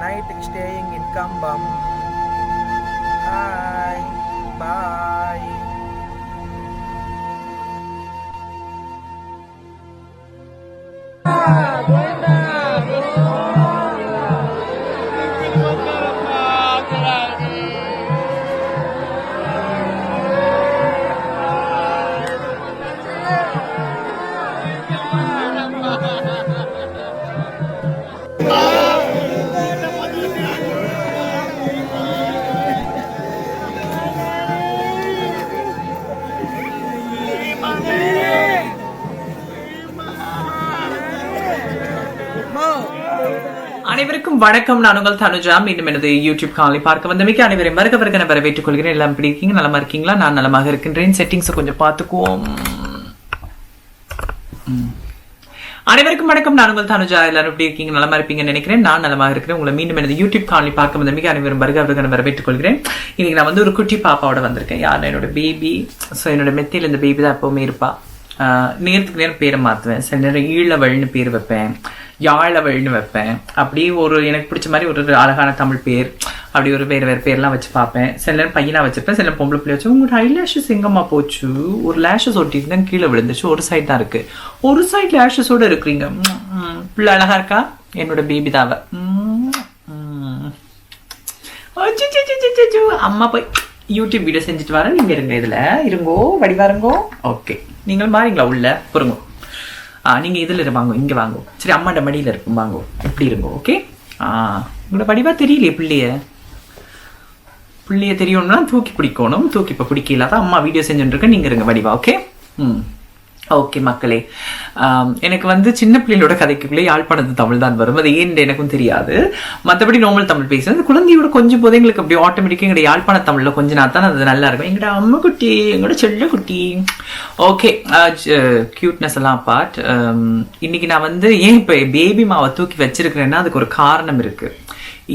night staying in Kambam. Hi! Bye! வணக்கம். நான் உங்கள் தனுஜா. மீண்டும் எனது யூடியூப் காலை பார்க்க வந்தமைக்கு அனைவரையும் வருக வருக நான் வரவேற்றுக் கொள்கிறேன். எல்லாம் எப்படி இருக்கீங்க? நலமா இருக்கீங்களா? நான் நலமாக இருக்கின்றேன். செட்டிங்ஸை கொஞ்சம் பார்த்துக்குவோம். அனைவருக்கும் வணக்கம். நான் உங்கள் தனுஜா. எல்லாரும் எப்படி இருக்கீங்க? நலமா இருப்பீங்கன்னு நினைக்கிறேன். நான் நலமாக இருக்கிறேன். உங்களை மீண்டும் எனது யூடியூப் காலை பார்க்க வந்தமைக்கு அனைவரும் வருக வருக நான் வரவேற்றுக் கொள்கிறேன். இன்னைக்கு நான் வந்து ஒரு குட்டி பாப்பாவோட வந்திருக்கேன். யார்? என்னோட பேபி ஸோ என்னோட மெத்தியில் இந்த பேபி தான் எப்பவுமே இருப்பா. நேரத்துக்கு நேரம் பேரை மாற்றுவேன் சில நேரம் ஈழவழ்னு பேர் வைப்பேன். யாழவள்னு வைப்பேன். அப்படி ஒரு எனக்கு பிடிச்ச மாதிரி ஒரு ஒரு அழகான தமிழ் பேர் அப்படி ஒரு வேறு வேறு பேர்லாம் வச்சு பார்ப்பேன். சில நேரம் பையனாக வச்சிருப்பேன் சில பொம்பளை பிள்ளை வச்சு உங்களோட ஐ லேஷஸ் எங்கம்மா போச்சு? ஒரு லேஷஸ் ஒட்டிட்டு தான் கீழே விழுந்துச்சு ஒரு சைடு தான் இருக்கு. ஒரு சைடு லேஷஸோட இருக்கிறீங்க. பிள்ளை அழகா இருக்கா? என்னோட பேபி தாவ. அம்மா போய் யூடியூப் வீடியோ செஞ்சுட்டு வரேன். நீங்க இருங்க இதுல. இருங்கோ வடிவாருங்கோ. ஓகே நீங்களும் மாறீங்களா உள்ள? பொறுங்க. ஆ நீங்க இதுல இரு வாங்கோ இங்க சரி அம்மாட்ட மடியில இருக்கும் வாங்கோ. இப்படி இருங்கோ ஓகே ஆ உங்களோட வடிவாக தெரியலையே பிள்ளைய? பிள்ளைய தெரியணும்னா தூக்கி பிடிக்கணும் தூக்கி இப்போ பிடிக்கல தான் அம்மா வீடியோ செஞ்சுட்டு இருக்கேன் நீங்க இருங்க வடிவா ஓகே ம். ஓகே மக்களே. எனக்கு வந்து சின்ன பிள்ளைகளோட கதைக்குள்ளே யாழ்ப்பாணத்து தமிழ் தான் வரும். அது ஏன் எனக்கும் தெரியாது. மற்றபடி நார்மல் தமிழ் பேசுறது. குழந்தையோட கொஞ்சம் போது எங்களுக்கு அப்படி ஆட்டோமேட்டிக்காக எங்களோட யாழ்ப்பாண தமிழில் கொஞ்ச நாள் தான் அது நல்லா இருக்கும். எங்களோட அம்மா குட்டி எங்களோட செல்ல குட்டி ஓகே க்யூட்னஸ் எல்லாம் பார்ட் இன்னைக்கு நான் வந்து ஏன் இப்போ பேபி மாவை தூக்கி வச்சிருக்கிறேன்னா அதுக்கு ஒரு காரணம் இருக்குது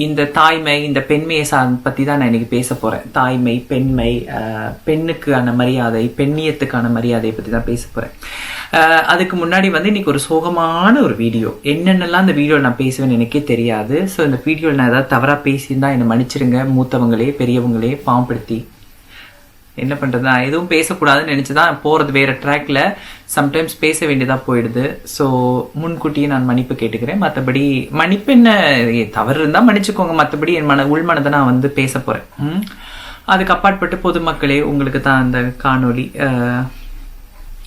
இந்த தாய்மை இந்த பெண்மையை சா பற்றி தான் நான் இன்றைக்கி பேச போகிறேன் தாய்மை பெண்மை பெண்ணுக்கான மரியாதை பெண்ணியத்துக்கான மரியாதையை பற்றி தான் பேச போகிறேன் அதுக்கு முன்னாடி வந்து இன்னைக்கு ஒரு சோகமான ஒரு வீடியோ. என்னென்னலாம் இந்த வீடியோவில் நான் பேசுவேன்னு எனக்கே தெரியாது. ஸோ இந்த வீடியோவில் நான் ஏதாவது தவறாக பேசியிருந்தா என்னை மன்னிச்சிடுங்க மூத்தவங்களே பெரியவங்களே பாம்படுத்தி என்ன பண்ணுறது நான் எதுவும் பேசக்கூடாதுன்னு நினச்சி தான் போகிறது வேறு ட்ராக்ல சம்டைம்ஸ் பேச வேண்டியதாக போயிடுது. ஸோ முன்கூட்டியே நான் மன்னிப்பு கேட்டுக்கிறேன். மற்றபடி மன்னிப்பு என்ன? ஏ, தவறு இருந்தால் மன்னிச்சுக்கோங்க. மற்றபடி என் மன உள்மனதை நான் வந்து பேச போகிறேன் அதுக்கு அப்பாற்பட்டு பொதுமக்களே உங்களுக்கு தான் அந்த காணொளி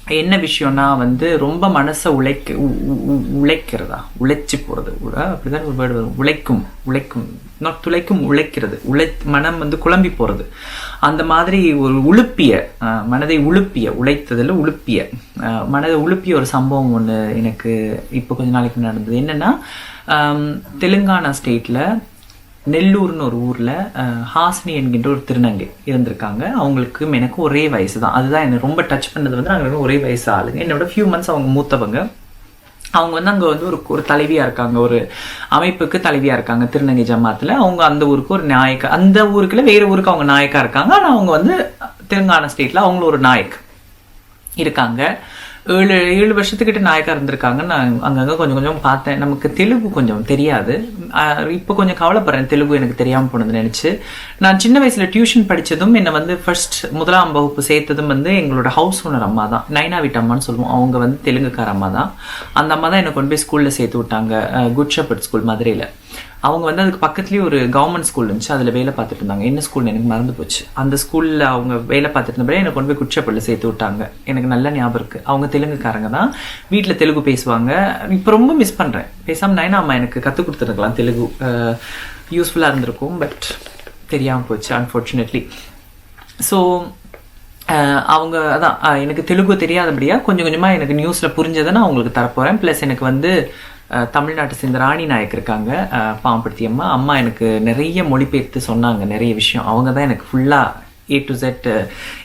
என்ன விஷயம்னா வந்து ரொம்ப மனசை உழைக்க உ- உ- உழைக்கிறதா? உழைச்சி போகிறது அப்படிதான் ஒரு வேர்டு வரும். உழைக்கும் உழைக்கும். நாட் துளைக்கும் உழைக்கிறது. உழை மனம் வந்து குழம்பி போகிறது அந்த மாதிரி ஒரு உழுப்பிய மனதை உழுப்பிய உழைத்ததில் உழுப்பிய மனதை உழுப்பிய ஒரு சம்பவம் ஒன்று எனக்கு இப்போ கொஞ்ச நாளைக்கு நடந்தது. என்னென்னா தெலுங்கானா ஸ்டேட்டில் நெல்லூர்னு ஒரு ஊரில் ஹாஸ்னி ஹாசினி என்கின்ற ஒரு திருநங்கை இருந்திருக்காங்க அவங்களுக்கும் எனக்கு ஒரே வயசு தான் அதுதான் என்னை ரொம்ப டச் பண்ணது வந்து நாங்கள் ஒரே வயசு ஆளுங்க. என்னோட ஃபியூ மந்த்ஸ் அவங்க மூத்தவங்க. அவங்க வந்து அங்கே வந்து ஒரு ஒரு தலைவியாக இருக்காங்க. ஒரு அமைப்புக்கு தலைவியாக இருக்காங்க திருநங்கை ஜமாத்தில். அவங்க அந்த ஊருக்கு ஒரு நாயக்கா அந்த ஊருக்குள்ள வேறு ஊருக்கு அவங்க நாயக்கா இருக்காங்க. ஆனால் அவங்க வந்து தெலுங்கானா ஸ்டேட்டில் அவங்களும் ஒரு நாயக் இருக்காங்க. ஏழு ஏழு வருஷத்துக்கிட்ட நாயக்கா இருந்திருக்காங்க. நான் அங்கங்கே கொஞ்சம் கொஞ்சம் பார்த்தேன். நமக்கு தெலுங்கு கொஞ்சம் தெரியாது. இப்போ கொஞ்சம் கவலைப்படுறேன். தெலுங்கு எனக்கு தெரியாமல் போனது நினச்சி. நான் சின்ன வயசில் டியூஷன் படித்ததும் என்னை வந்து ஃபர்ஸ்ட் முதலாம் வகுப்பு சேர்த்ததும் வந்து எங்களோட ஹவுஸ் ஓனர் அம்மா தான். நைனா வீட்டு அம்மான்னு சொல்லுவோம். அவங்க வந்து தெலுங்குக்கார அம்மா தான். அந்த அம்மா தான் என்னை கொண்டு போய் ஸ்கூலில் சேர்த்து விட்டாங்க. குட் ஷெப்பர்ட் ஸ்கூல் மதுரையில். அவங்க வந்து அதுக்கு பக்கத்துலேயே ஒரு கவர்மெண்ட் ஸ்கூல் இருந்துச்சு. அதில் வேலை பார்த்துட்டு இருந்தாங்க. என்ன ஸ்கூல்னு எனக்கு மறந்து போச்சு. அந்த ஸ்கூலில் அவங்க வேலை பார்த்துட்டு இருந்தபடியே எனக்கு கொண்டு போய் குச்சப்பள்ளி சேர்த்து விட்டாங்க. எனக்கு நல்ல ஞாபகம் இருக்குது அவங்க தெலுங்குக்காரங்க தான். வீட்டில் தெலுங்கு பேசுவாங்க. இப்போ ரொம்ப மிஸ் பண்ணுறேன் பேசாமல் நைனா அம்மா எனக்கு கற்றுக் கொடுத்துருக்கலாம். தெலுங்கு யூஸ்ஃபுல்லாக இருந்திருக்கும். பட் தெரியாமல் போச்சு அன்ஃபார்ச்சுனேட்லி ஸோ அவங்க அதான் எனக்கு தெலுங்கு தெரியாதபடியா கொஞ்சம் கொஞ்சமாக எனக்கு நியூஸில் புரிஞ்சதை நான் அவங்களுக்கு தரப்போகிறேன் ப்ளஸ் எனக்கு வந்து தமிழ்நாட்டை சேர்ந்த ராணி நாயக் இருக்காங்க. பாம்படுத்தி அம்மா அம்மா எனக்கு நிறைய மொழிபெயர்த்து சொன்னாங்க நிறைய விஷயம். அவங்க தான் எனக்கு ஃபுல்லாக ஏ டு செட்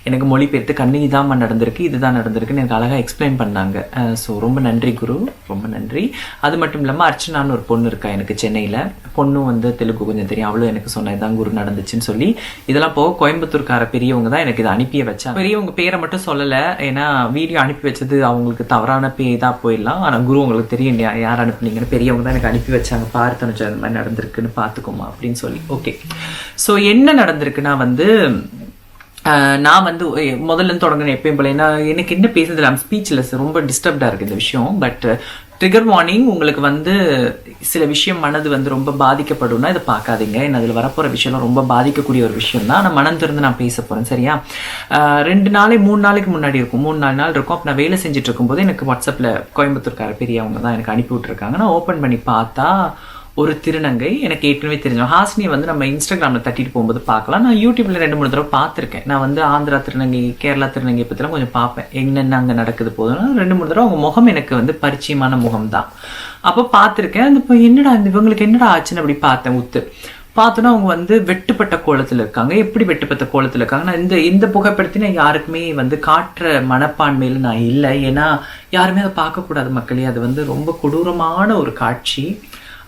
எனக்கு மொழிபெயர்த்து கண்ணு தான் நடந்திருக்கு இதுதான் நடந்திருக்குன்னு எனக்கு அழகாக எக்ஸ்பிளைன் பண்ணாங்க. ஸோ ரொம்ப நன்றி குரு ரொம்ப நன்றி. அது மட்டும் இல்லாமல் அர்ச்சனான்னு ஒரு பொண்ணு இருக்கா எனக்கு சென்னையில். பொண்ணும் வந்து தெலுங்கு கொஞ்சம் தெரியும் அவளும் எனக்கு சொன்னதுதான் குரு நடந்துச்சுன்னு சொல்லி. இதெல்லாம் போக கோயம்புத்தூர்கார பெரியவங்க தான் எனக்கு இதை அனுப்பிய வச்சா பெரியவங்க பேரை மட்டும் சொல்லலை ஏன்னா வீடியோ அனுப்பி வச்சது அவங்களுக்கு தவறான பே இதாக போயிடலாம். ஆனால் குரு உங்களுக்கு தெரியும் யார் அனுப்புனீங்கன்னு பெரியவங்க தான் எனக்கு அனுப்பி வச்சாங்க. பார்த்தனு தனுஜா மாதிரி நடந்திருக்குன்னு பார்த்துக்கோமா அப்படின்னு சொல்லி. ஓகே ஸோ என்ன நடந்திருக்குன்னா வந்து நான் வந்து முதல்ல தொடங்கினேன் தொடங்கின எப்பயும் போல ஏன்னா எனக்கு என்ன பேசுறது ஐம் ஸ்பீச்லெஸ் ரொம்ப டிஸ்டர்ப்டாக இருக்கு இந்த விஷயம். பட் ட்ரிகர் வார்னிங் உங்களுக்கு வந்து சில விஷயம் மனது வந்து ரொம்ப பாதிக்கப்படும்னா இதை பார்க்காதீங்க. ஏன்னா அதில் வரப்போகிற விஷயம்லாம் ரொம்ப பாதிக்கக்கூடிய ஒரு விஷயம் தான் நான் மனம் திறந்து நான் பேச போகிறேன் சரியா? ரெண்டு நாளை மூணு நாளைக்கு முன்னாடி இருக்கும். மூணு நாலு நாள் இருக்கும். அப்போ நான் வேலை செஞ்சுட்டு இருக்கும்போது எனக்கு வாட்ஸ்அப்பில் கோயம்புத்தூர்கார பெரியவங்க தான் எனக்கு அனுப்பி விட்ருக்காங்க நான் ஓப்பன் பண்ணி பார்த்தா ஒரு திருநங்கை எனக்கு ஏற்கனவே தெரிஞ்சோம் ஹாசினியை வந்து நம்ம இன்ஸ்டாகிராமில் தட்டிட்டு போகும்போது பார்க்கலாம். நான் யூடியூப்ல ரெண்டு மூணு தடவை பார்த்துருக்கேன். நான் வந்து ஆந்திரா திருநங்கை கேரளா திருநங்கை பற்றிலாம் கொஞ்சம் பார்ப்பேன். என்னென்ன அங்கே நடக்குது போதும்னா. ரெண்டு மூணு தடவை அவங்க முகம் எனக்கு வந்து பரிச்சயமான முகம் தான் அப்போ பார்த்துருக்கேன். அந்த இப்போ என்னடா இந்த இவங்களுக்கு என்னடா ஆச்சுன்னு அப்படி பார்த்தேன் உத்து. பார்த்தோன்னா அவங்க வந்து வெட்டுப்பட்ட கோலத்தில் இருக்காங்க. எப்படி வெட்டுப்பட்ட கோலத்தில் இருக்காங்க? நான் இந்த இந்த புகைப்படத்தை நான் யாருக்குமே வந்து காட்டுற மனப்பான்மையில் நான் இல்லை. ஏன்னா யாருமே அதை பார்க்கக்கூடாது மக்களே. அது வந்து ரொம்ப கொடூரமான ஒரு காட்சி.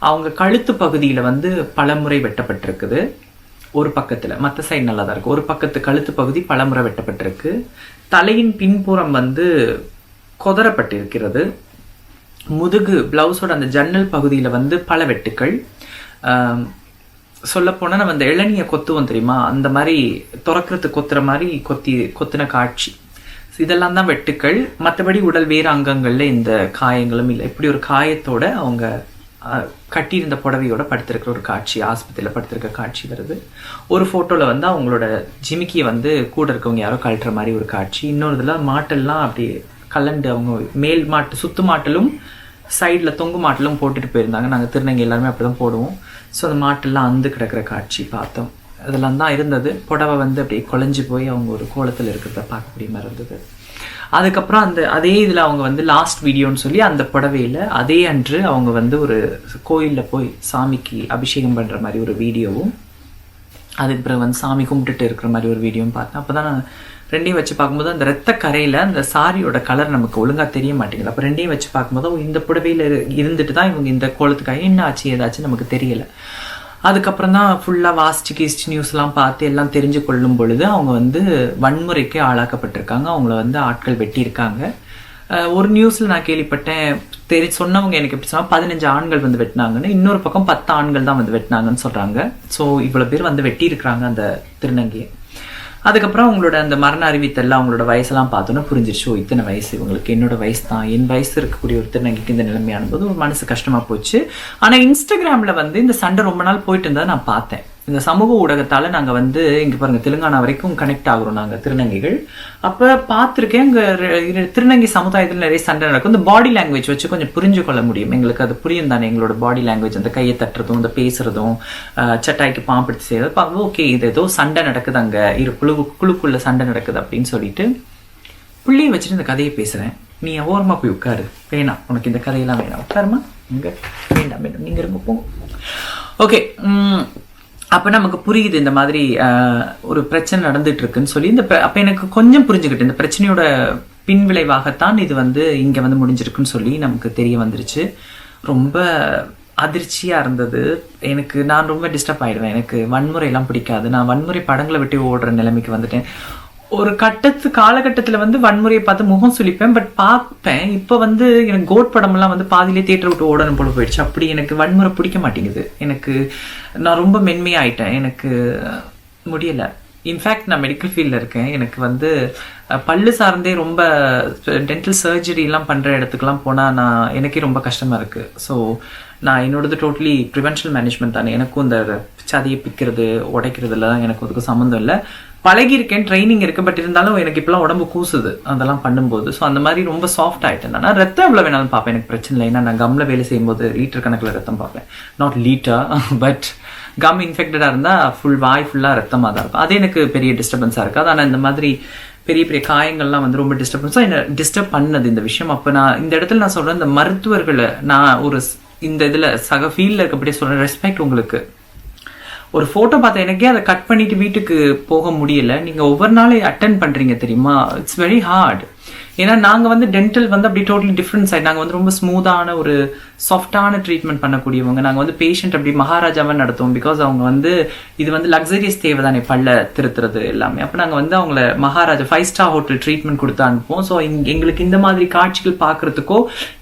அவங்க கழுத்து பகுதியில் வந்து பலமுறை வெட்டப்பட்டிருக்குது. ஒரு பக்கத்தில் மற்ற சைடு நல்லா தான் இருக்குது ஒரு பக்கத்து கழுத்து பகுதி பலமுறை வெட்டப்பட்டிருக்கு. தலையின் பின்புறம் வந்து கொதரப்பட்டிருக்கிறது. முதுகு பிளவுஸோட அந்த ஜன்னல் பகுதியில் வந்து பல வெட்டுக்கள். சொல்லப்போனால் நம்ம அந்த இளநியை கொத்துவோம் தெரியுமா? அந்த மாதிரி துறக்கிறது கொத்துற மாதிரி கொத்தி கொத்தின காட்சி. இதெல்லாம் தான் வெட்டுக்கள். மற்றபடி உடல் வேறு அங்கங்களில் இந்த காயங்களும் இல்லை. இப்படி ஒரு காயத்தோட அவங்க கட்டியிருந்த புடவையோட படுத்திருக்கிற ஒரு காட்சி ஆஸ்பத்திரியில் படுத்திருக்க காட்சி வருது. ஒரு ஃபோட்டோவில் வந்து அவங்களோட ஜிமிக்கியை வந்து கூட இருக்கவங்க யாரோ கழட்டுற மாதிரி ஒரு காட்சி. இன்னொரு இதில் மாட்டெல்லாம் அப்படி கலண்டு அவங்க மேல் மாட்டு சுத்து மாட்டலும் சைடில் தொங்கு மாட்டலும் போட்டுட்டு போயிருந்தாங்க. நாங்கள் திருநங்கை எல்லாருமே அப்படி தான் போடுவோம். ஸோ அந்த மாட்டெல்லாம் அந்து கிடக்கிற காட்சி பார்த்தோம். அதெல்லாம் தான் இருந்தது. புடவை வந்து அப்படியே குழஞ்சி போய் அவங்க ஒரு கோலத்தில் இருக்கிறத பார்க்க முடியுமா இருந்தது. அதுக்கப்புறம் அந்த அதே இதில் அவங்க வந்து லாஸ்ட் வீடியோன்னு சொல்லி அந்த புடவையில் அதே அன்று அவங்க வந்து ஒரு கோயிலில் போய் சாமிக்கு அபிஷேகம் பண்ணுற மாதிரி ஒரு வீடியோவும் அதுக்கு பிறகு வந்து சாமி கும்பிட்டுட்டு இருக்கிற மாதிரி ஒரு வீடியோவும் பார்த்தேன். அப்போ தான் நான் ரெண்டையும் வச்சு பார்க்கும்போது அந்த ரத்த கரையில் அந்த சாரியோட கலர் நமக்கு ஒழுங்காக தெரிய மாட்டேங்குது. அப்போ ரெண்டையும் வச்சு பார்க்கும்போது இந்த புடவையில் இருந்துட்டு தான் இவங்க இந்த கோலத்துக்காக என்ன ஆச்சு ஏதாச்சும் நமக்கு தெரியலை. அதுக்கப்புறம் தான் ஃபுல்லாக வாஸ்ட் கீஸ்ட் நியூஸ்லாம் பார்த்து எல்லாம் தெரிஞ்சு கொள்ளும் பொழுது அவங்க வந்து வன்முறைக்கு ஆளாக்கப்பட்டிருக்காங்க. அவங்கள வந்து ஆட்கள் வெட்டியிருக்காங்க. ஒரு நியூஸில் நான் கேள்விப்பட்டேன். தெரி சொன்னவங்க எனக்கு எப்படி சொன்னால் பதினஞ்சு ஆண்கள் வந்து வெட்டினாங்கன்னு. இன்னொரு பக்கம் பத்து ஆண்கள் தான் வந்து வெட்டினாங்கன்னு சொல்கிறாங்க ஸோ இவ்வளோ பேர் வந்து வெட்டியிருக்கிறாங்க அந்த திருநங்கையை. அதுக்கப்புறம் அவங்களோட அந்த மரண அறிவித்தெல்லாம் அவங்களோட வயசெல்லாம் பார்த்தோன்னா புரிஞ்சிருச்சு. ஓ இத்தனை வயசு. இவங்களுக்கு என்னோட வயசு தான். என் வயசு இருக்கக்கூடிய ஒரு திருநங்கைக்கு இந்த நிலைமையான போது ஒரு மனசு கஷ்டமாக போச்சு. ஆனால் இன்ஸ்டாகிராமில் வந்து இந்த சண்டை ரொம்ப நாள் போயிட்டு இருந்ததை நான் பார்த்தேன். இந்த சமூக ஊடகத்தால் நாங்கள் வந்து இங்கே பாருங்க தெலுங்கானா வரைக்கும் கனெக்ட் ஆகுறோம் நாங்கள் திருநங்கைகள். அப்போ பார்த்துருக்கேன் இங்கே திருநங்கை சமுதாயத்தில் நிறைய சண்டை நடக்கும். இந்த பாடி லாங்குவேஜ் வச்சு கொஞ்சம் புரிஞ்சு கொள்ள முடியும். எங்களுக்கு அது புரியும் தானே எங்களோட பாடி லாங்குவேஜ் அந்த கையை தட்டுறதும் இந்த பேசுறதும் சட்டாய்க்கு பாம்படுத்தி செய்யறது. பார்க்கும் ஓகே இது ஏதோ சண்டை நடக்குது அங்கே. இரு குழு குழுக்குள்ள சண்டை நடக்குது அப்படின்னு சொல்லிட்டு புள்ளியை வச்சுட்டு இந்த கதையை பேசுகிறேன் நீ ஓரமாக போய் உட்காரு. வேணாம் உனக்கு இந்த கதையெல்லாம் வேணாம். உட்காருமா? இங்கே. வேண்டாம் வேண்டாம். நீங்கள் இருங்க போங்க. ஓகே அப்போ நமக்கு புரியுது இந்த மாதிரி ஒரு பிரச்சனை நடந்துட்டு இருக்குன்னு சொல்லி இந்த அப்போ எனக்கு கொஞ்சம் புரிஞ்சுக்கிட்டு இந்த பிரச்சனையோட பின்விளைவாகத்தான் இது வந்து இங்கே வந்து முடிஞ்சிருக்குன்னு சொல்லி நமக்கு தெரிய வந்துருச்சு. ரொம்ப அதிர்ச்சியாக இருந்தது. எனக்கு நான் ரொம்ப டிஸ்டர்ப் ஆகிடுவேன் எனக்கு வன்முறையெல்லாம் பிடிக்காது. நான் வன்முறை படங்களை விட்டு ஓடுற நிலைமைக்கு வந்துட்டேன். ஒரு கட்டத்து காலகட்டத்தில் வந்து வன்முறையை பார்த்து முகம் சுழிப்பேன் பட் பார்ப்பேன். இப்போ வந்து எனக்கு கோட் படமெல்லாம் வந்து பாதியிலே தேட்டர் விட்டு ஓடணும் போல போயிடுச்சு. அப்படி எனக்கு வன்முறை பிடிக்க மாட்டேங்குது. எனக்கு நான் ரொம்ப மென்மையாயிட்டேன். எனக்கு முடியலை. இன்ஃபேக்ட் நான் மெடிக்கல் ஃபீல்டில் இருக்கேன். எனக்கு வந்து பல்லு சார்ந்தே ரொம்ப டென்டல் சர்ஜரிலாம் பண்ணுற இடத்துக்குலாம் போனால் நான் எனக்கே ரொம்ப கஷ்டமாக இருக்குது ஸோ நான் என்னோடது டோட்டலி ப்ரிவென்ஷன் மேனேஜ்மெண்ட் தானே. எனக்கும் இந்த சதியை பிக்கிறது உடைக்கிறதுல தான் எனக்கு அதுக்கு சம்மந்தம் இல்லை. பழகியிருக்கேன் ட்ரைனிங் இருக்கு பட் இருந்தாலும் எனக்கு இப்பெல்லாம் உடம்பு கூசுது. அதெல்லாம் பண்ணும்போது. ஸோ அந்த மாதிரி ரொம்ப சாஃப்ட் ஆகிட்டேன் நான் ரத்தம் எவ்வளோ வேணாலும் பார்ப்பேன். எனக்கு பிரச்சனை இல்லை. ஏன்னா நான் கம்மில் வேலை செய்யும்போது லீட்டர் கணக்கில் ரத்தம் பார்ப்பேன். நாட் லீட்டர் பட் கம் இன்ஃபெக்டடாக இருந்தால் ஃபுல் வாய் ஃபுல்லாக ரத்தமாக தான் இருக்கும். அது எனக்கு பெரிய டிஸ்டர்பன்ஸாக இருக்காது. ஆனால் இந்த மாதிரி பெரிய பெரிய காயங்கள்லாம் வந்து ரொம்ப டிஸ்டர்பன்ஸாக என்ன டிஸ்டர்ப் பண்ணது இந்த விஷயம். அப்போ நான் இந்த இடத்துல நான் சொல்கிறேன் இந்த மருத்துவர்களை நான் ஒரு இந்த இதில் சக ஃபீல்டில் இருக்கப்படியே சொல்கிறேன் ரெஸ்பெக்ட் உங்களுக்கு. ஒரு ஃபோட்டோ பார்த்த எனக்கே அதை கட் பண்ணிட்டு வீட்டுக்கு போக முடியல. நீங்கள் ஒவ்வொரு நாளும் அட்டன் பண்ணுறீங்க தெரியுமா? இட்ஸ் வெரி ஹார்ட் ஏன்னா நாங்கள் வந்து டென்டல் வந்து அப்படி டோட்டலி டிஃப்ரெண்ட் சைட் நாங்கள் வந்து ரொம்ப ஸ்மூத்தான ஒரு சாஃப்டான ட்ரீட்மெண்ட் பண்ணக்கூடியவங்க. நாங்கள் வந்து பேஷண்ட் அப்படி மகாராஜாவாக நடத்துவோம். பிகாஸ் அவங்க வந்து இது வந்து லக்ஸரியஸ் தேவை தானே பல்ல திருத்துறது எல்லாமே. அப்போ நாங்கள் வந்து அவங்கள Maharaja five star hotel treatment கொடுத்து அனுப்புவோம். ஸோ எங்களுக்கு இந்த மாதிரி காட்சிகள் பார்க்கறதுக்கோ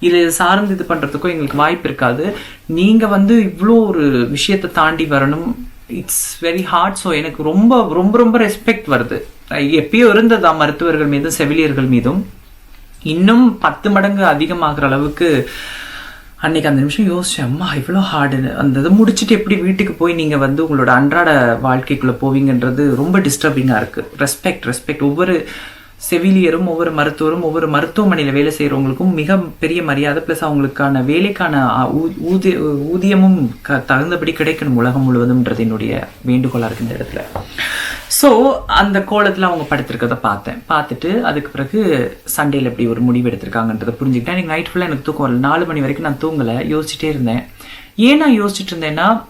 இது சார்ந்து இது பண்ணுறதுக்கோ எங்களுக்கு வாய்ப்பு இருக்காது. நீங்கள் வந்து இவ்வளோ ஒரு விஷயத்தை தாண்டி வரணும். இட்ஸ் வெரி ஹார்ட் ஸோ எனக்கு ரொம்ப ரொம்ப ரொம்ப ரெஸ்பெக்ட் வருது. எப்பயோ இருந்ததா மருத்துவர்கள் மீதும் செவிலியர்கள் மீதும். இன்னும் பத்து மடங்கு அதிகமாகிற அளவுக்கு அன்னைக்கு அந்த நிமிஷம் யோசிச்சேன் அம்மா இவ்வளோ ஹார்டுன்னு அந்த இதை முடிச்சுட்டு எப்படி வீட்டுக்கு போய் நீங்கள் வந்து உங்களோட அன்றாட வாழ்க்கைக்குள்ளே போவீங்கன்றது ரொம்ப டிஸ்டர்பிங்காக இருக்குது ரெஸ்பெக்ட் ரெஸ்பெக்ட் ஒவ்வொரு செவிலியரும் ஒவ்வொரு மருத்துவரும் ஒவ்வொரு மருத்துவமனையில் வேலை செய்கிறவங்களுக்கும் மிக பெரிய மரியாதை ப்ளஸ் அவங்களுக்கான வேலைக்கான ஊ- ஊதிய ஊதியமும் க தகுந்தபடி கிடைக்கணும் உலகம் முழுவதும்ன்றது என்னுடைய வேண்டுகோளாக இருக்கு இந்த இடத்துல. ஸோ அந்த கோலத்தில் அவங்க படுத்திருக்கிறத பார்த்தேன். பார்த்துட்டு அதுக்கு பிறகு சண்டேல எப்படி ஒரு முடிவு எடுத்திருக்காங்கன்றதை புரிஞ்சுக்கிட்டேன். எனக்கு நைட் ஃபுல்லாக எனக்கு தூக்கம் வரல. நாலு மணி வரைக்கும் நான் தூங்கலை யோசிச்சுட்டே இருந்தேன். ஏன் நான் யோசிச்சுட்டு இருந்தேன்னா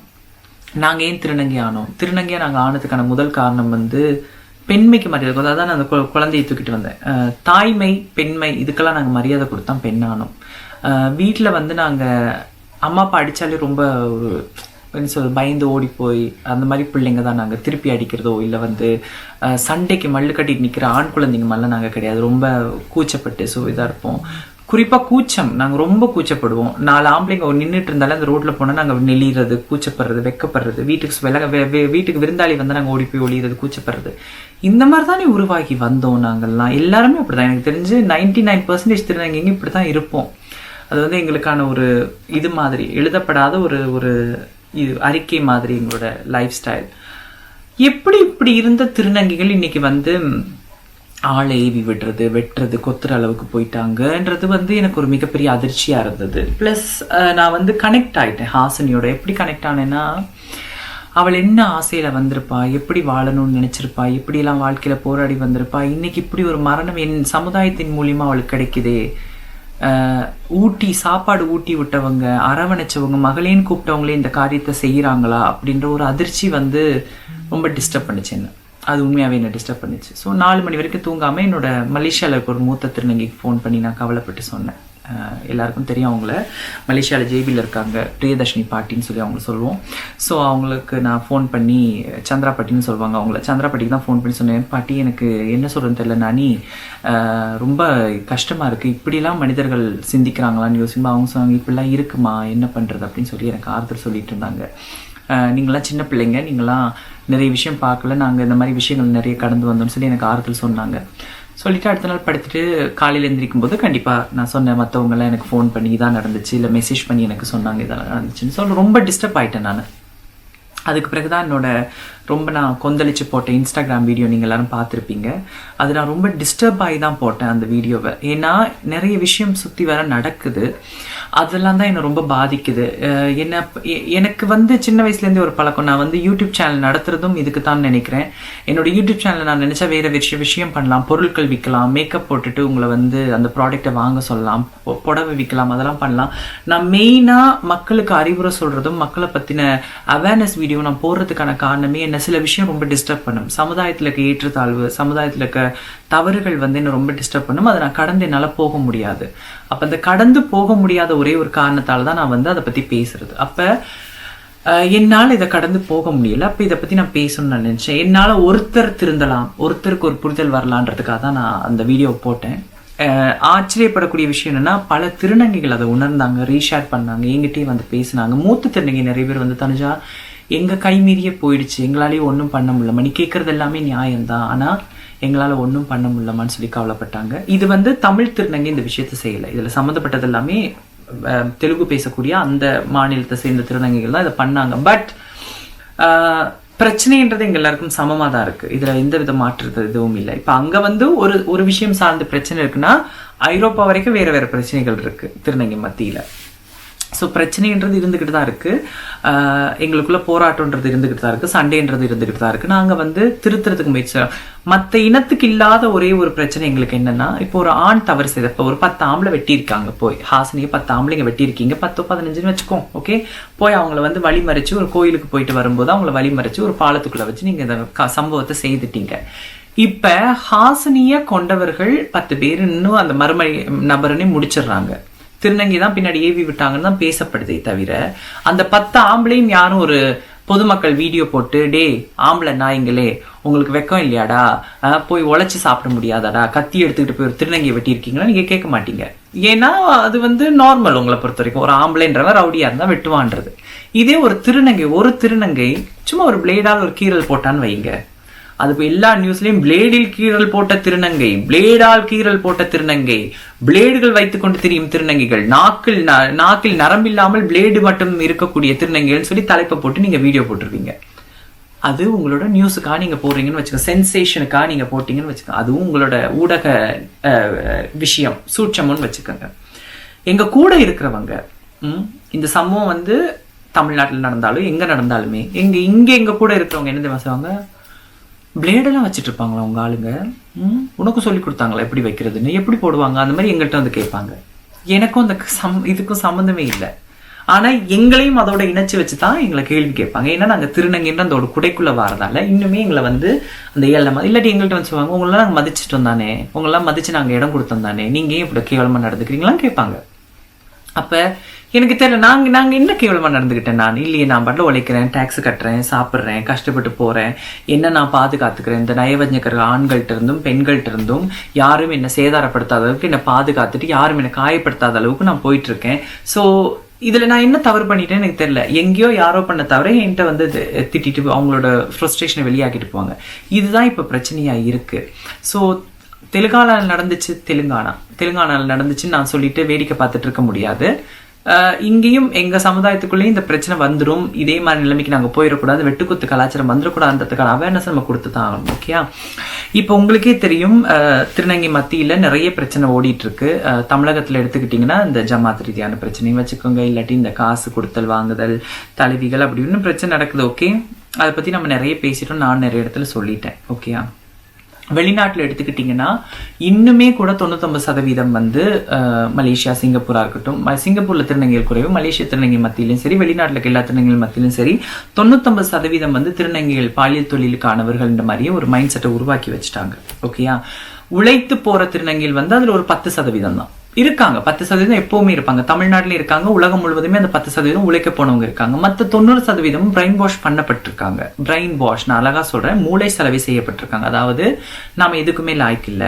நாங்கள் ஏன் திருநங்கை ஆனோம்? திருநங்கையா நாங்கள் ஆனதுக்கான முதல் காரணம் வந்து பெண்மைக்கு மரியாதை கொடுத்தோம். அதான் நான் அந்த கு- குழந்தையை தூக்கிட்டு வந்தேன். தாய்மை பெண்மை இதுக்கெல்லாம் நாங்கள் மரியாதை கொடுத்தா பெண்ணானோம். வீட்டில் வந்து நாங்கள் அம்மா அப்பா அடித்தாலே ரொம்ப ஒரு என்ன சொல்றது பயந்து ஓடி போய் அந்த மாதிரி பிள்ளைங்க தான் நாங்கள் திருப்பி அடிக்கிறதோ இல்லை வந்து சண்டைக்கு மல்லு கட்டிட்டு நிற்கிற ஆண் குழந்தைங்க மாதிரிலாம் நாங்கள் கிடையாது. ரொம்ப கூச்சப்பட்டு ஸோ இதாக இருப்போம். குறிப்பாக கூச்சம். நாங்கள் ரொம்ப கூச்சப்படுவோம். நாலு ஆம்பளைங்க நின்றுட்டு இருந்தாலே அந்த ரோட்டில் போனால் நாங்கள் நெளிறது கூச்சப்படுறது வெக்கப்படுறது. வீட்டுக்கு விலக வெ- வெ- வீட்டுக்கு விருந்தாளி வந்து நாங்கள் ஓடி போய் ஒளியிறது கூச்சப்படுறது. இந்த மாதிரி தானே உருவாகி வந்தோம் நாங்கள்லாம். எல்லாருமே அப்படிதான். எனக்கு தெரிஞ்சு நைன்டி நைன் பர்சன்டேஜ் திருநங்கைங்க இப்படி தான் இருப்போம். அது வந்து எங்களுக்கான ஒரு இது மாதிரி எழுதப்படாத ஒரு ஒரு இது அறிக்கை மாதிரி எங்களோட லைஃப் ஸ்டைல் எப்படி இப்படி இருந்த திருநங்கைகள் இன்னைக்கு வந்து ஆளை ஏவி விடுறது வெட்டுறது கொத்துற அளவுக்கு போயிட்டாங்கன்றது வந்து எனக்கு ஒரு மிகப்பெரிய அதிர்ச்சியாக இருந்தது. ப்ளஸ் நான் வந்து கனெக்ட் ஆயிட்டேன். ஹாசினியோட எப்படி கனெக்ட் ஆனேன்னா அவள் என்ன ஆசையில் வந்திருப்பா எப்படி வாழணும்னு நினச்சிருப்பா எப்படியெல்லாம் வாழ்க்கையில் போராடி வந்திருப்பா இன்னைக்கு இப்படி ஒரு மரணம் என் சமுதாயத்தின் மூலியமாக அவளுக்கு கிடைக்குதே. ஊட்டி சாப்பாடு ஊட்டி விட்டவங்க அரவணைச்சவங்க மகளேன்னு கூப்பிட்டவங்களே இந்த காரியத்தை செய்கிறாங்களா அப்படின்ற ஒரு அதிர்ச்சி வந்து ரொம்ப டிஸ்டர்ப் பண்ணுச்சு என்ன. அது உண்மையாகவே என்னை டிஸ்டர்ப் பண்ணிச்சு. ஸோ நாலு மணி வரைக்கும் தூங்காமல் என்னோட மலேசியாவில் இருக்க ஒரு மூத்த திருநங்கைக்கு ஃபோன் பண்ணி நான் கவலைப்பட்டு சொன்னேன். எல்லாருக்கும் தெரியும் அவங்கள. மலேசியாவில் ஜேபியில் இருக்காங்க. பிரியதர்ஷினி பாட்டின்னு சொல்லி அவங்கள சொல்லுவோம். ஸோ அவங்களுக்கு நான் ஃபோன் பண்ணி சந்திரா பாட்டின்னு சொல்லுவாங்க அவங்கள. சந்திரா பாட்டிக்கு தான் ஃபோன் பண்ணி சொன்னேன். பாட்டி எனக்கு என்ன சொல்கிறேன்னு தெரில நானி. ரொம்ப கஷ்டமாக இருக்குது இப்படிலாம் மனிதர்கள் சிந்திக்கிறாங்களான்னு யோசிக்கும்போது அவங்க சொன்னாங்க இப்படிலாம் இருக்குமா? என்ன பண்ணுறது அப்படின்னு சொல்லி எனக்கு ஆறுதல் சொல்லிட்டு இருந்தாங்க. நீங்களாம் சின்ன பிள்ளைங்க. நீங்களாம் நிறைய விஷயம் பார்க்கல. நாங்கள் இந்த மாதிரி விஷயங்கள் நிறைய கடந்து வந்தோம்னு சொல்லி எனக்கு ஆறுதல் சொன்னாங்க. சொல்லிட்டு அடுத்த நாள் படுத்துட்டு காலையில் எந்திரிக்கும் போது கண்டிப்பாக நான் சொன்னேன் மற்றவங்களாம் எனக்கு ஃபோன் பண்ணி இதான் நடந்துச்சு இல்லை மெசேஜ் பண்ணி எனக்கு சொன்னாங்க இதெல்லாம் நடந்துச்சுன்னு சொல்ல ரொம்ப டிஸ்டர்ப் ஆயிட்டேன் நான். அதுக்கு பிறகுதான் என்னோட ரொம்ப நான் கொந்தளிச்சு போட்ட இன்ஸ்டாகிராம் வீடியோ நீங்கள் எல்லாரும் பார்த்துருப்பீங்க. அது நான் ரொம்ப டிஸ்டர்ப் ஆகி தான் போட்டேன் அந்த வீடியோவை ஏன்னா நிறைய விஷயம் சுற்றி வர நடக்குது. அதெல்லாம் தான் என்னை ரொம்ப பாதிக்குது. என்ன எ- எனக்கு வந்து சின்ன வயசுலேருந்தே ஒரு பழக்கம். நான் வந்து யூடியூப் சேனல் நடத்துறதும் இதுக்கு தான் நினைக்கிறேன். என்னோட யூடியூப் சேனலில் நான் நினச்சா வேறு விஷய விஷயம் பண்ணலாம். பொருட்கள் விற்கலாம் மேக்கப் போட்டுட்டு உங்களை வந்து அந்த ப்ராடக்ட்டை வாங்க சொல்லலாம். பொ- புடவை விற்கலாம் அதெல்லாம் பண்ணலாம். நான் மெயினாக மக்களுக்கு அறிவுரை சொல்கிறதும் மக்களை பற்றின அவேர்னஸ் வீடியோ நான் போடுறதுக்கான காரணமே என்ன சில விஷயம் ரொம்ப டிஸ்டர்ப் பண்ணும். சமுதாயத்தில் இருக்க ஏற்றத்தாழ்வு சமுதாயத்தில் இருக்க தவறுகள் வந்து என்ன ரொம்ப டிஸ்டர்ப் பண்ணும். அதை நான் கடந்து என்னால் போக முடியாது. அப்போ அந்த கடந்து போக முடியாத ஒரே ஒரு காரணத்தால் தான் நான் வந்து அதை பற்றி பேசுறது. அப்போ என்னால் இதை கடந்து போக முடியல. அப்போ இதை பற்றி நான் பேசணும்னு நான் நினச்சேன். என்னால் ஒருத்தர் திருந்தலாம் ஒருத்தருக்கு ஒரு புரிதல் வரலான்றதுக்காக தான் நான் அந்த வீடியோ போட்டேன். ஆச்சரியப்படக்கூடிய விஷயம் என்னென்னா பல திருநங்கைகள் அதை உணர்ந்தாங்க ரீஷேர் பண்ணாங்க எங்கிட்டயே வந்து பேசினாங்க. மூத்த திருநங்கை நிறைய பேர் வந்து தனுஜா எங்கள் கைமீறிய போயிடுச்சு. எங்களாலேயும் ஒன்றும் பண்ண முடியலம்மா நீ கேட்குறது எல்லாமே நியாயம்தான். ஆனால் எங்களால் ஒன்றும் பண்ண முடியலமான்னு சொல்லி கவலைப்பட்டாங்க. இது வந்து தமிழ் திருநங்கை இந்த விஷயத்தை செய்யலை. இதில் சம்மந்தப்பட்டது எல்லாமே தெலுங்கு பேசக்கூடிய அந்த மாநிலத்தை சேர்ந்த திருநங்கைகள் தான் இதை பண்ணாங்க. பட் பிரச்சனைன்றது எங்க எல்லாருக்கும் சமமாக தான் இருக்கு. இதில் எந்த வித மாற்றுறது எதுவும் இல்லை. இப்போ அங்கே வந்து ஒரு ஒரு விஷயம் சார்ந்த பிரச்சனை இருக்குன்னா ஐரோப்பா வரைக்கும் வேற வேற பிரச்சனைகள் இருக்கு திருநங்கை மத்தியில். ஸோ பிரச்சனைன்றது இருந்துக்கிட்டு தான் இருக்குது எங்களுக்குள்ள போராட்டம்ன்றது இருந்துக்கிட்டு தான் இருக்குது சண்டைன்றது இருந்துக்கிட்டு தான் இருக்குது நாங்கள் வந்து திருத்துறதுக்கு முயற்சி மற்ற இனத்துக்கு இல்லாத ஒரே ஒரு பிரச்சனை எங்களுக்கு என்னென்னா இப்போ ஒரு ஆண் தவறு செய்த இப்போ ஒரு பத்து ஆம்பளை வெட்டியிருக்காங்க போய். ஹாசனியை பத்து ஆம்பளைங்க வெட்டியிருக்கீங்க. பத்தோ பதினஞ்சுன்னு வச்சுக்கோம் ஓகே போய் அவங்கள வந்து வழிமறிச்சு ஒரு கோயிலுக்கு போயிட்டு வரும்போது அவங்கள வழிமறிச்சு ஒரு பாலத்துக்குள்ளே வச்சு நீங்கள் இந்த க- சம்பவத்தை செய்துட்டீங்க. இப்போ ஹாசனியை கொண்டவர்கள் பத்து பேர் இன்னும் அந்த மறுமணி நபரனே முடிச்சிடுறாங்க. திருநங்கை தான் பின்னாடி ஏவி விட்டாங்கன்னு தான் பேசப்படுதே தவிர அந்த பத்து ஆம்பளையும் யாரும் ஒரு பொதுமக்கள் வீடியோ போட்டு டே ஆம்பளை நாய்ங்களே உங்களுக்கு வெக்கம் இல்லையாடா? போய் உழைச்சி சாப்பிட முடியாதாடா? கத்தி எடுத்துக்கிட்டு போய் ஒரு திருநங்கையை வெட்டியிருக்கீங்களா? நீங்கள் கேட்க மாட்டீங்க. ஏன்னா அது வந்து நார்மல் உங்களை பொறுத்த வரைக்கும் ஒரு ஆம்பளைன்றவன் ரவுடியா இருந்தால் வெட்டுவான்றது. இதே ஒரு திருநங்கை ஒரு திருநங்கை சும்மா ஒரு பிளேடால் ஒரு கீறல் போட்டான்னு வைங்க அது இப்ப எல்லா நியூஸ்லயும் பிளேடில் கீறல் போட்ட திருநங்கை பிளேடால் கீறல் போட்ட திருநங்கை பிளேடுகள் வைத்துக்கொண்டு திரியும் திருநங்கைகள் நாக்கில் ந- நாக்கில் நரம்பில்லாமல் பிளேடு மட்டும் இருக்கக்கூடிய திருநங்கைகள்னு சொல்லி தலைப்பை போட்டு நீங்க வீடியோ போட்டிருப்பீங்க. அது உங்களோட நியூஸுக்காக நீங்கள் போடுறீங்கன்னு வச்சுக்கோங்க சென்சேஷனுக்காக நீங்கள் போட்டிங்கன்னு வச்சுக்கோங்க அதுவும் உங்களோட ஊடக விஷயம் சூட்சமுன்னு வச்சுக்கோங்க. எங்கள் கூட இருக்கிறவங்க இந்த சம்பவம் வந்து தமிழ்நாட்டில் நடந்தாலும் எங்கே நடந்தாலுமே எங்கள் இங்கே எங்கள் கூட இருக்கிறவங்க என்ன தெரியுமா செய்வாங்க? பிளேடெல்லாம் வச்சுட்டு இருப்பாங்களா ஆளுங்க? ம்? உனக்கு சொல்லி கொடுத்தாங்களா எப்படி வைக்கிறதுன்னு? எப்படி போடுவாங்க? அந்த மாதிரி எங்கள்கிட்ட வந்து கேட்பாங்க. எனக்கும் அந்த சம் இதுக்கும் சம்மந்தமே இல்லை. ஆனால் எங்களையும் அதோட இணைச்சி வச்சு தான் எங்களை கேள்வி கேட்பாங்க. ஏன்னா நாங்கள் திருநங்கைன்ற அந்த ஒரு வரதால இன்னுமே எங்களை வந்து அந்த ஏழை இல்லாட்டி எங்கள்கிட்ட வந்து சொல்லுவாங்க உங்களெல்லாம் நாங்கள் மதிச்சிட்டோம் தானே? உங்களெல்லாம் மதிச்சு நாங்கள் இடம் கொடுத்தோம் தானே? நீங்கள் ஏன் இப்படி கேவலமாக நடந்துக்கிறீங்களான்னு கேட்பாங்க. அப்போ எனக்கு தெரியல நாங்க நாங்க என்ன கேவலமா நடந்துக்கிட்டேன் நான்? இல்லையே நான் பாட்டில் உழைக்கிறேன் டாக்ஸ் கட்டுறேன் சாப்பிட்றேன் கஷ்டப்பட்டு போறேன். என்ன நான் பாதுகாத்துக்கிறேன்? இந்த நயவஞ்சகர் ஆண்கள்ட்ட இருந்தும் பெண்கள்ட்ட இருந்தும் யாரும் என்ன சேதாரப்படுத்தாத அளவுக்கு என்ன பாதுகாத்துட்டு யாரும் என்ன காயப்படுத்தாத அளவுக்கு நான் போயிட்டு இருக்கேன் ஸோ இதுல நான் என்ன தவறு பண்ணிட்டேன் எனக்கு தெரியல. எங்கேயோ யாரோ பண்ண தவிர என்கிட்ட வந்து திட்டிட்டு அவங்களோட ஃப்ரஸ்ட்ரேஷனை வெளியாக்கிட்டு போவாங்க. இதுதான் இப்ப பிரச்சனையா இருக்கு. ஸோ தெலுங்கானாவில் நடந்துச்சு தெலுங்கானா. தெலுங்கானாவில் நடந்துச்சுன்னு நான் சொல்லிட்டு வேடிக்கை பார்த்துட்டு இருக்க முடியாது. இங்கேயும் எங்க சமுதாயத்துக்குள்ளேயும் இந்த பிரச்சனை வந்துடும் இதே மாதிரி நிலைமைக்கு நாங்க போயிடக்கூடாது. வெட்டுக்குத்து கலாச்சாரம் வந்துடக்கூடாதுன்றதுக்கான அவேர்னஸ் நம்ம கொடுத்து தான் ஆகணும் ஓகே இப்போ உங்களுக்கே தெரியும் திருநங்கை மத்தியில் நிறைய பிரச்சனை ஓடிட்டு இருக்கு தமிழகத்தில் எடுத்துக்கிட்டிங்கன்னா இந்த ஜமாத் ரீதியான பிரச்சனையும் வச்சுக்கோங்க. இல்லாட்டி இந்த காசு கொடுத்தல் வாங்குதல் தலைவிகள் அப்படி இன்னும் பிரச்சனை நடக்குது ஓகே அதை பத்தி நம்ம நிறைய பேசிட்டோம். நான் நிறைய இடத்துல சொல்லிட்டேன் ஓகேயா வெளிநாட்டில் எடுத்துக்கிட்டிங்கன்னா இன்னுமே கூட தொண்ணூத்தொம்பது சதவீதம் வந்து மலேசியா சிங்கப்பூராக இருக்கட்டும். சிங்கப்பூரில் திருநங்கைகள் குறைவு மலேசிய திருநங்கை மத்தியிலும் சரி வெளிநாட்டில் எல்லா திருநங்கைகள் மத்தியிலும் சரி தொண்ணூத்தொம்பது சதவீதம் வந்து திருநங்கைகள் பாலியல் தொழிலுக்கானவர்கள்ன்ற மாதிரியே ஒரு மைண்ட் செட்டை உருவாக்கி வச்சுட்டாங்க. ஓகேயா உழைத்து போகிற திருநங்கைகள் வந்து அதில் ஒரு பத்து சதவீதம் தான் இருக்காங்க. பத்து சதவீதம் எப்பவுமே இருப்பாங்க. தமிழ்நாட்டில் இருக்காங்க. உலகம் முழுவதுமே அந்த பத்து சதவீதம் உழைக்க போனவங்க இருக்காங்க. மற்ற தொண்ணூறு சதவீதம் பிரெயின் வாஷ் பண்ணப்பட்டிருக்காங்க. பிரெயின் வாஷ் நான் அழகா சொல்றேன். மூளை செலவை செய்யப்பட்டிருக்காங்க. அதாவது நாம எதுக்குமே லாய்க்கு இல்லை.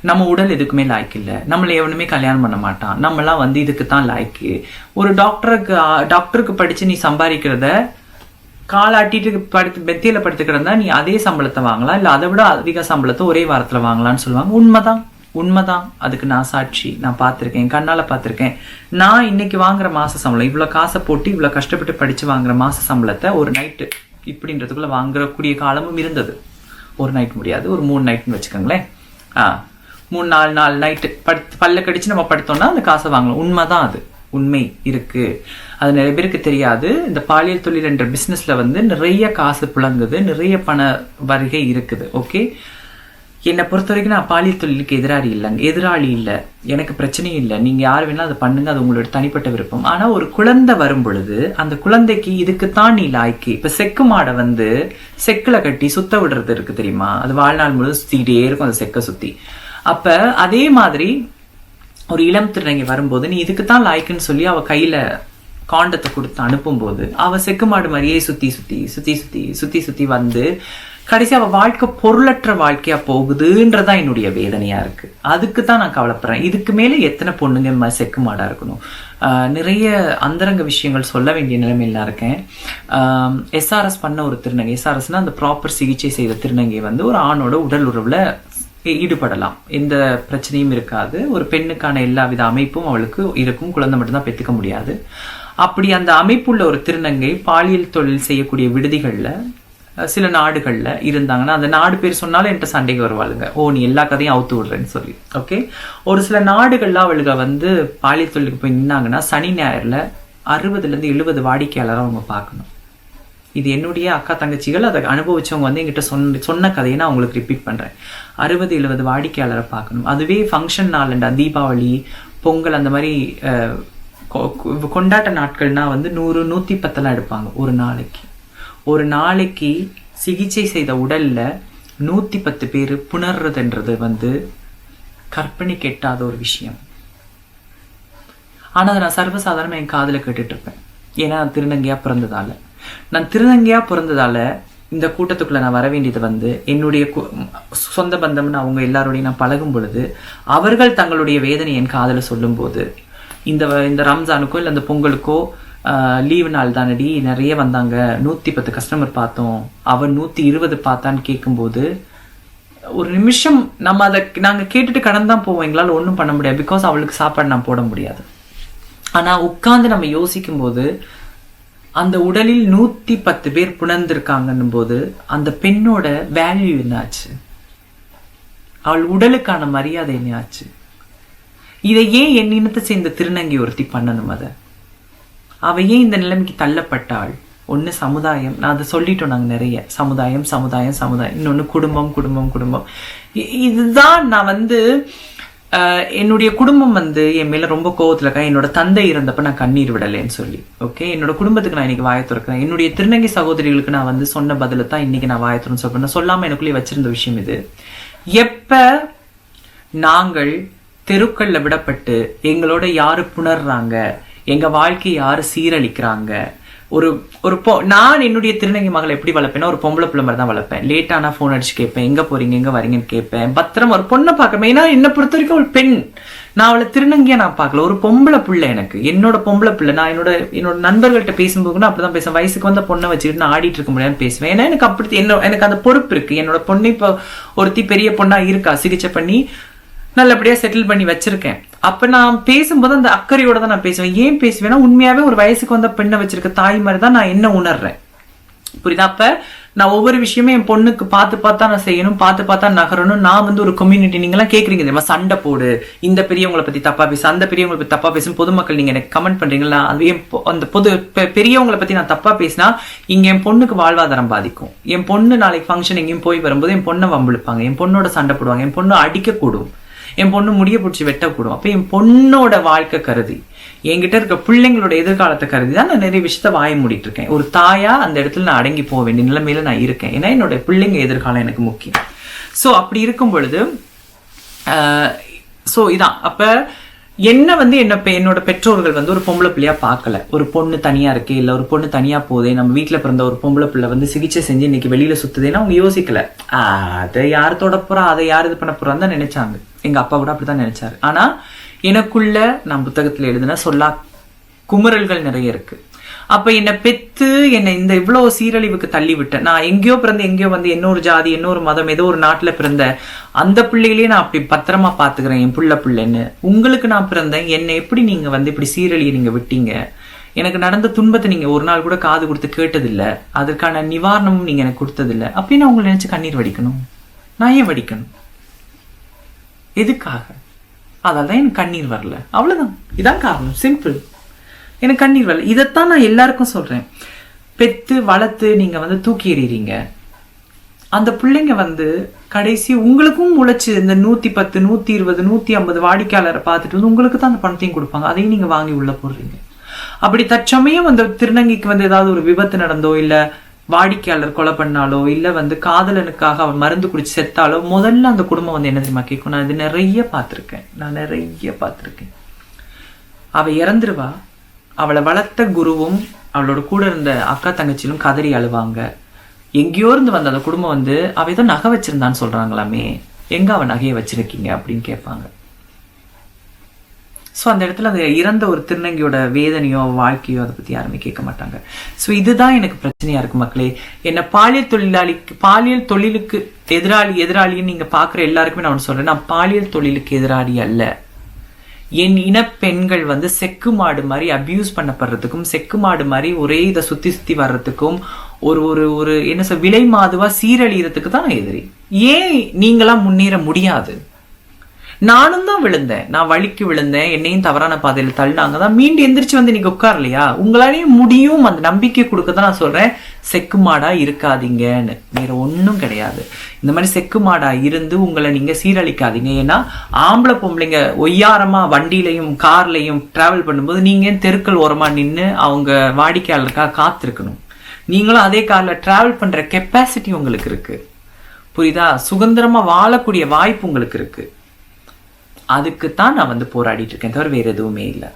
நம்ம உடல் எதுக்குமே லாய்க்கு இல்லை. நம்மளை எவனுமே கல்யாணம் பண்ண மாட்டான். நம்மளாம் வந்து இதுக்கு தான் லாய்க்கு. ஒரு டாக்டருக்கு டாக்டருக்கு படிச்சு நீ சம்பாதிக்கிறத காலாட்டிட்டு படுத்து பெத்தியில படுத்துக்கிறதா நீ அதே சம்பளத்தை வாங்கலாம். இல்ல அதை விட அதிக சம்பளத்தை ஒரே வாரத்துல வாங்கலாம்னு சொல்லுவாங்க. உண்மைதான். உண்மைதான். அதுக்கு நான் சாட்சி. நான் பார்த்துருக்கேன். கண்ணால் பார்த்துருக்கேன். நான் இன்னைக்கு வாங்குற மாச சம்பளம் இவ்வளோ காசை போட்டு இவ்வளோ கஷ்டப்பட்டு படித்து வாங்குற மாச சம்பளத்தை ஒரு நைட்டு இப்படின்றதுக்குள்ளே வாங்குறக்கூடிய காலமும் இருந்தது. ஒரு நைட் முடியாது. ஒரு மூணு நைட்னு வச்சுக்கோங்களேன். ஆ மூணு நாலு நாலு நைட்டு படுத்து பல்ல கடிச்சு நம்ம படுத்தோம்னா அந்த காசை வாங்கலாம். உண்மை தான் அது. உண்மை இருக்கு. அது நிறைய பேருக்கு தெரியாது. இந்த பாலியல் தொழில் என்ற பிஸ்னஸ்ல வந்து நிறைய காசு புழங்குது நிறைய பண வருகை இருக்குது. ஓகே என்னை பொறுத்த வரைக்கும் நான் பாலியல் தொழிலுக்கு எதிராளி இல்லைங்க எதிராளி இல்லை. எனக்கு பிரச்சனையும் இல்லை. நீங்கள் யார் வேணாலும் அதை பண்ணுங்க. அது உங்களோட தனிப்பட்ட விருப்பம். ஆனால் ஒரு குழந்தை வரும் பொழுது அந்த குழந்தைக்கு இதுக்குத்தான் நீ லாய்க்கு. இப்போ செக்கு மாடை வந்து செக்குல கட்டி சுத்த விடுறது இருக்கு தெரியுமா? அது வாழ்நாள் முழுவதும் சுத்திக்கிட்டே இருக்கும் அந்த செக்கை சுற்றி அப்போ அதே மாதிரி ஒரு இளம் திருநங்கை வரும்போது நீ இதுக்கு தான் லாய்க்குன்னு சொல்லி அவள் கையில் காண்டத்தை கொடுத்து அனுப்பும்போது அவள் செக்கு மாடு மாதிரியே சுற்றி சுற்றி சுற்றி சுற்றி சுற்றி சுற்றி வந்து கடைசி அவள் வாழ்க்கை பொருளற்ற வாழ்க்கையா போகுதுன்றதான் என்னுடைய வேதனையா இருக்கு. அதுக்கு தான் நான் கவலைப்படுறேன். இதுக்கு மேல எத்தனை பொண்ணுங்க ம செக்கு மாடா இருக்கணும்? நிறைய அந்தரங்க விஷயங்கள் சொல்ல வேண்டிய நிலைமையில இருக்கேன். எஸ்ஆர்எஸ் பண்ண ஒரு திருநங்கை. எஸ்ஆர்எஸ்னா அந்த ப்ராப்பர் சிகிச்சை செய்த திருநங்கை வந்து ஒரு ஆணோட உடல் உறவுல ஈடுபடலாம். எந்த பிரச்சனையும் இருக்காது. ஒரு பெண்ணுக்கான எல்லா வித அமைப்பும் அவளுக்கு இருக்கும். குழந்தை மட்டும்தான் பெற்றுக்க முடியாது. அப்படி அந்த அமைப்புள்ள ஒரு திருநங்கை பாலியல் தொழில் செய்யக்கூடிய விடுதிகளில் சில நாடுகளில் இருந்தாங்கன்னா அந்த நாடு பேர் சொன்னாலும் என்கிட்ட சண்டைக்கு வருவாளுங்க. ஓ நீ எல்லா கதையும் அவுத்து விடுறேன்னு சொல்லி. ஓகே ஒரு சில நாடுகளில் அவளுங்க வந்து பாலியல் தொழிலுக்கு போய் நின்னாங்கன்னா சனி ஞாயிறுல அறுபதுலேருந்து எழுபது வாடிக்கையாளரை அவங்க பார்க்கணும். இது என்னுடைய அக்கா தங்கச்சிகள் அதை அனுபவிச்சவங்க வந்து என்கிட்ட சொன்ன சொன்ன கதையை நான் உங்களுக்கு ரிப்பீட் பண்ணுறேன் அறுபது எழுபது வாடிக்கையாளரை பார்க்கணும். அதுவே ஃபங்க்ஷன் நாளண்டா தீபாவளி பொங்கல் அந்த மாதிரி கொ- கொண்டாட்ட நாட்கள்னால் வந்து நூறு நூற்றி பத்தெல்லாம் எடுப்பாங்க ஒரு நாளைக்கு. ஒரு நாளைக்கு சிகிச்சை செய்த உடல்ல நூத்தி பத்து பேர் புணர்றதுன்றது வந்து கற்பனை கெட்டாத ஒரு விஷயம். ஆனா அதை நான் சர்வசாதாரணமா என் காதில் கேட்டுட்டு இருப்பேன் ஏன்னா நான் திருநங்கையா பிறந்ததால. நான் திருநங்கையா பிறந்ததால இந்த கூட்டத்துக்குள்ள நான் வர வேண்டியது வந்து என்னுடைய கு- சொந்த பந்தம்னு அவங்க எல்லாரோடையும் நான் பழகும் பொழுது அவர்கள் தங்களுடைய வேதனை என் காதில் சொல்லும்போது இந்த வ- இந்த ரம்ஜானுக்கோ இல்லை இந்த பொங்கலுக்கோ லீவு நாள் தானடி நிறைய வந்தாங்க. நூற்றி பத்து கஸ்டமர் பார்த்தோம். அவன் நூற்றி இருபது பார்த்தான்னு கேட்கும்போது ஒரு நிமிஷம் நம்ம அதை நாங்கள் கேட்டுட்டு கடந்து தான் போவோம். எங்களால் ஒன்றும் பண்ண முடியாது. பிகாஸ் அவளுக்கு சாப்பாடு நான் போட முடியாது. ஆனால் உட்காந்து நம்ம யோசிக்கும் போது அந்த உடலில் நூற்றி பத்து பேர் புணர்ந்திருக்காங்கன்னும் போது அந்த பெண்ணோட வேல்யூ என்னாச்சு? அவள் உடலுக்கான மரியாதை என்னாச்சு? இதை ஏன் என் இனத்தை சேர்ந்த திருநங்கை ஒருத்தி பண்ணணும் அதை? அவ ஏன் இந்த நிலைமைக்கு தள்ளப்பட்டாள்? ஒன்று சமுதாயம். நான் அதை சொல்லிட்டோம் நாங்கள் நிறைய. சமுதாயம் சமுதாயம் சமுதாயம். இன்னொன்று குடும்பம் குடும்பம் குடும்பம். இ- இதுதான் நான் வந்து என்னுடைய குடும்பம் வந்து என் மேல ரொம்ப கோவத்தில் இருக்கா என்னோட தந்தை இருந்தப்ப நான் கண்ணீர் விடலைன்னு சொல்லி. ஓகே என்னோட குடும்பத்துக்கு நான் இன்னைக்கு வாய திறக்கிறேன். என்னுடைய திருநங்கை சகோதரிகளுக்கு நான் வந்து சொன்ன பதில தான் இன்னைக்கு நான் வாய திறந்து சொல்றேன். நான் சொல்லாம எனக்குள்ளே வச்சிருந்த விஷயம் இது. எப்ப நாங்கள் தெருக்கள்ல விடப்பட்டு எங்களோட யாரு புணர்றாங்க? எங்க வாழ்க்கையை யாரு சீரழிக்கிறாங்க? ஒரு ஒரு பொ நான் என்னுடைய திருநங்கை மகளை எப்படி வளர்ப்பேன்னா ஒரு பொம்பளை பிள்ளை மாதிரி தான் வளர்ப்பேன். லேட்டானா ஃபோன் அடிச்சு கேட்பேன். எங்க போறீங்க? எங்க வரீங்கன்னு கேட்பேன். பத்திரம் ஒரு பொண்ணை பார்க்க ஏன்னா என்னை பொறுத்த வரைக்கும் ஒரு பெண். நான் அவளை திருநங்கையா நான் பார்க்கல. ஒரு பொம்பளை பிள்ளை எனக்கு. என்னோட பொம்பளை பிள்ளை நான் என்னோட என்னோட நண்பர்கள்ட்ட பேசும்போது கூட அப்படிதான் பேசுவேன். வயசுக்கு வந்த பொண்ணை வச்சுக்கிட்டு நான் ஆடிட்டு இருக்க முடியாதுன்னு பேசுவேன். ஏன்னா எனக்கு அப்படி என்ன எனக்கு அந்த பொறுப்பு இருக்கு. என்னோட பொண்ணு இப்போ ஒருத்தி பெரிய பொண்ணா இருக்கா? சிகிச்சை பண்ணி நல்லபடியா செட்டில் பண்ணி வச்சிருக்கேன். அப்ப நான் பேசும்போது அந்த அக்கறையோட தான் நான் பேசுவேன். ஏன் பேசுவேன்னா உண்மையாவே ஒரு வயசுக்கு வந்த பெண்ணை வச்சிருக்க தாய் மாதிரி தான் நான் என்ன உணர்றேன். புரியுதா? அப்ப நான் ஒவ்வொரு விஷயமும் என் பொண்ணுக்கு பார்த்து பார்த்தா நான் செய்யணும் பார்த்து பார்த்தா நகரணும். நான் வந்து ஒரு கம்யூனிட்டி நீங்களாம் கேட்குறீங்க தெரியுமா? சண்டை போடு. இந்த பெரியவங்களை பத்தி தப்பா பேசு அந்த பெரியவங்களை பத்தி தப்பா பேசும் பொதுமக்கள் நீங்க எனக்கு கமெண்ட் பண்றீங்களா? அது என் அந்த பொது பெ- பெரியவங்களை பத்தி நான் தப்பா பேசினா இங்க என் பொண்ணுக்கு வாழ்வாதாரம் பாதிக்கும். என் பொண்ணு நாளைக்கு ஃபங்க்ஷன் எங்கேயும் போய் வரும்போது என் பொண்ணை வம்பிழுப்பாங்க. என் பொண்ணோட சண்டை போடுவாங்க. என் பொண்ணு அடிக்கக்கூடும். என் பொண்ணு முடிய பிடிச்சி வெட்டக்கூடும் அப்போ என் பொண்ணோட வாழ்க்கை கருதி என்கிட்ட இருக்க பிள்ளைங்களோட எதிர்காலத்தை கருதி தான் நான் நிறைய விஷயத்த வாய மூடிட்டு இருக்கேன். ஒரு தாயா அந்த இடத்துல நான் அடங்கி போக வேண்டிய நிலைமையில நான் இருக்கேன். ஏன்னா என்னோட பிள்ளைங்க எதிர்காலம் எனக்கு முக்கியம். சோ அப்படி இருக்கும் பொழுது ஸோ இதான். அப்ப என்ன வந்து என்ன என்னோட பெற்றோர்கள் வந்து ஒரு பொம்பளை பிள்ளையா பார்க்கல. ஒரு பொண்ணு தனியா இருக்கே இல்ல ஒரு பொண்ணு தனியா போதே நம்ம வீட்டில் பிறந்த ஒரு பொம்பளை பிள்ளை வந்து சிகிச்சை செஞ்சு இன்னைக்கு வெளியில சுத்துதேன்னு அவங்க யோசிக்கல. ஆஹ், அதை யார் தொட போறா அதை யார் இது பண்ண போறான்னு தான் நினைச்சாங்க. எங்க அப்பா கூட அப்படிதான் நினைச்சாரு. ஆனா எனக்குள்ள நான் புத்தகத்துல எழுதின சொல்லா குமுறல்கள் நிறைய இருக்கு. அப்ப என்னை பெத்து என்னை இந்த இவ்வளவு சீரழிவுக்கு தள்ளி விட்டேன் நான் எங்கேயோ பிறந்து எங்கேயோ வந்து இன்னொரு ஜாதி இன்னொரு மதம் ஏதோ ஒரு நாட்டுல பிறந்த அந்த பிள்ளைகளையே நான் அப்படி பத்திரமா பாத்துக்கிறேன் என் புள்ள பிள்ளைன்னு. உங்களுக்கு நான் பிறந்தேன் என்னை எப்படி நீங்க வந்து இப்படி சீரழிய நீங்க விட்டீங்க? எனக்கு நடந்த துன்பத்தை நீங்க ஒரு நாள் கூட காது கொடுத்து கேட்டதில்ல. அதற்கான நிவாரணமும் நீங்க எனக்கு கொடுத்ததில்ல. அப்படின்னு நான் உங்களை நினைச்சு கண்ணீர் வடிக்கணும். நான் ஏன் வடிக்கணும்? எதுக்காக? அதால் தான் எனக்கு கண்ணீர் வரல. அவ்வளோதான் இதான் காரணம். சிம்பிள் எனக்கு கண்ணீர் வரல. இதைத்தான் நான் எல்லாருக்கும் சொல்றேன். பெத்து வளர்த்து நீங்க வந்து தூக்கி எறிறீங்க அந்த பிள்ளைங்க வந்து கடைசி உங்களுக்கும் உழைச்சி இந்த நூத்தி பத்து நூத்தி இருபது நூத்தி ஐம்பது வாடிக்கையாளரை பார்த்துட்டு வந்து உங்களுக்கு தான் அந்த பணத்தையும் கொடுப்பாங்க. அதையும் நீங்க வாங்கி உள்ளே போடுறீங்க. அப்படி தற்சமயம் அந்த திருநங்கைக்கு வந்து ஏதாவது ஒரு விபத்து நடந்தோ இல்லை வாடிக்கையாளர் கொலை பண்ணாலோ இல்ல வந்து காதலனுக்காக அவன் மருந்து குடிச்சு செத்தாலோ முதல்ல அந்த குடும்பம் வந்து என்ன தெரியுமா கேட்கும்? நான் இது நிறைய பார்த்திருக்கேன். நான் நிறைய பார்த்திருக்கேன். அவ இறந்துருவா. அவளை வளர்த்த குருவும் அவளோட கூட இருந்த அக்கா தங்கச்சியிலும் கதறி அழுவாங்க. எங்கேயோ இருந்து வந்த அந்த குடும்பம் வந்து அவ ஏதோ நகை வச்சிருந்தான்னு சொல்றாங்களாமே. எங்க அவன் நகையை வச்சிருக்கீங்க அப்படின்னு கேட்பாங்க. ஸோ அந்த இடத்துல அது இறந்த ஒரு திருநங்கையோட வேதனையோ வாழ்க்கையோ அதை பற்றி யாருமே கேட்க மாட்டாங்க. ஸோ இதுதான் எனக்கு பிரச்சனையா இருக்கு மக்களே. என்னை பாலியல் தொழிலாளிக்கு பாலியல் தொழிலுக்கு எதிராளி எதிராளின்னு நீங்கள் பார்க்குற எல்லாருக்குமே நான் ஒன்று சொல்கிறேன் நான் பாலியல் தொழிலுக்கு எதிராளி அல்ல. என் இன பெண்கள் வந்து செக்கு மாடு மாதிரி அபியூஸ் பண்ணப்படுறதுக்கும் செக்கு மாடு மாதிரி ஒரே இதை சுற்றி சுற்றி வர்றதுக்கும் ஒரு ஒரு ஒரு என்ன சொல் விலை மாதுவாக சீரழியறதுக்கு தான் நான் எதிரி. ஏன் நீங்களாம் முன்னேற முடியாது? நானும் தான் விழுந்தேன். நான் வழிக்கு விழுந்தேன். என்னையும் தவறான பாதையில் தள்ளினாங்க தான் மீண்டும் எந்திரிச்சு வந்து நீங்க உட்காரலையா? உங்களாலேயும் முடியும். அந்த நம்பிக்கை கொடுக்க தான் நான் சொல்றேன். செக்கு மாடா இருக்காதீங்கன்னு. வேற ஒன்றும் கிடையாது. இந்த மாதிரி செக்கு மாடா இருந்து உங்களை நீங்க சீரழிக்காதீங்க. ஏன்னா ஆம்பளை பொம்பளைங்க ஒய்யாரமா வண்டியிலையும் கார்லையும் டிராவல் பண்ணும்போது நீங்க ஏன் தெருக்கள் ஓரமா நின்று அவங்க வாடிக்கையாளருக்காக காத்திருக்கணும்? நீங்களும் அதே காரில் டிராவல் பண்ணுற கெப்பாசிட்டி உங்களுக்கு இருக்குது புரியுதா? சுதந்திரமாக வாழக்கூடிய வாய்ப்பு உங்களுக்கு இருக்குது அதுக்கு தான் நான் வந்து போராடிட்டு இருக்கேன். தவிர வேற எதுவுமே இல்லை.